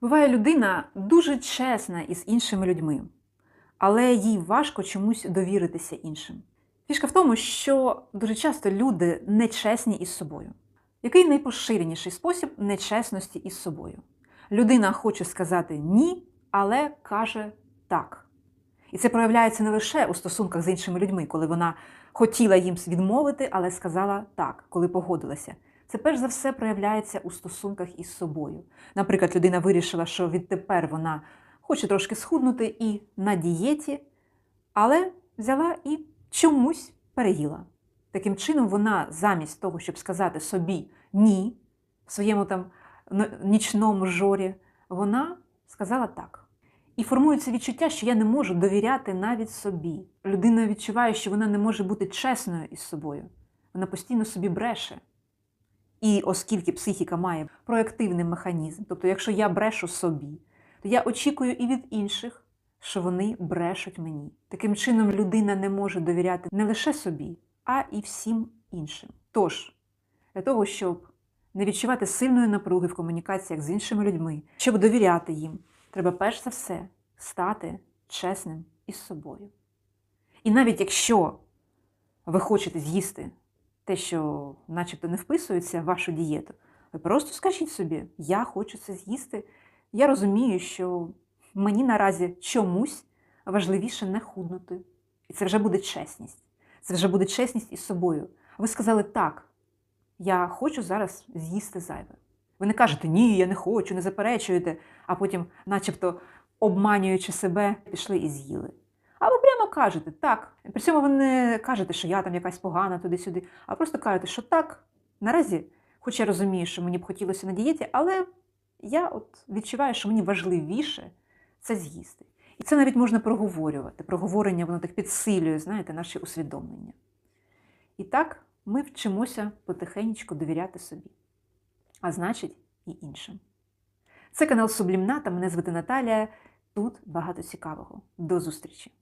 Буває людина дуже чесна із іншими людьми, але їй важко чомусь довіритися іншим. Фішка в тому, що дуже часто люди нечесні із собою. Який найпоширеніший спосіб нечесності із собою? Людина хоче сказати ні, але каже так. І це проявляється не лише у стосунках з іншими людьми, коли вона хотіла їм відмовити, але сказала так, коли погодилася. Це перш за все проявляється у стосунках із собою. Наприклад, людина вирішила, що відтепер вона хоче трошки схуднути і на дієті, але взяла і чомусь переїла. Таким чином, вона замість того, щоб сказати собі ні в своєму там нічному жорі, вона сказала так. І формується відчуття, що я не можу довіряти навіть собі. Людина відчуває, що вона не може бути чесною із собою. Вона постійно собі бреше. І оскільки психіка має проактивний механізм, тобто, якщо я брешу собі, то я очікую і від інших, що вони брешуть мені. Таким чином, людина не може довіряти не лише собі, а і всім іншим. Тож, для того, щоб не відчувати сильної напруги в комунікаціях з іншими людьми, щоб довіряти їм, треба перш за все стати чесним із собою. І навіть якщо ви хочете з'їсти те, що начебто не вписується в вашу дієту, ви просто скажіть собі, я хочу це з'їсти. Я розумію, що мені наразі чомусь важливіше не худнути. І це вже буде чесність. Це вже буде чесність із собою. Ви сказали так, я хочу зараз з'їсти зайве. Ви не кажете ні, я не хочу, не заперечуєте, а потім, начебто, обманюючи себе, пішли і з'їли. А ви прямо кажете так. При цьому ви не кажете, що я там якась погана туди-сюди, а просто кажете, що так, наразі, хоч я розумію, що мені б хотілося на дієті, але я от відчуваю, що мені важливіше це з'їсти. І це навіть можна проговорювати. Проговорення воно так підсилює, знаєте, наші усвідомлення. І так ми вчимося потихеньку довіряти собі, а значить, і іншим. Це канал Сублімната. Мене звати Наталія. Тут багато цікавого. До зустрічі!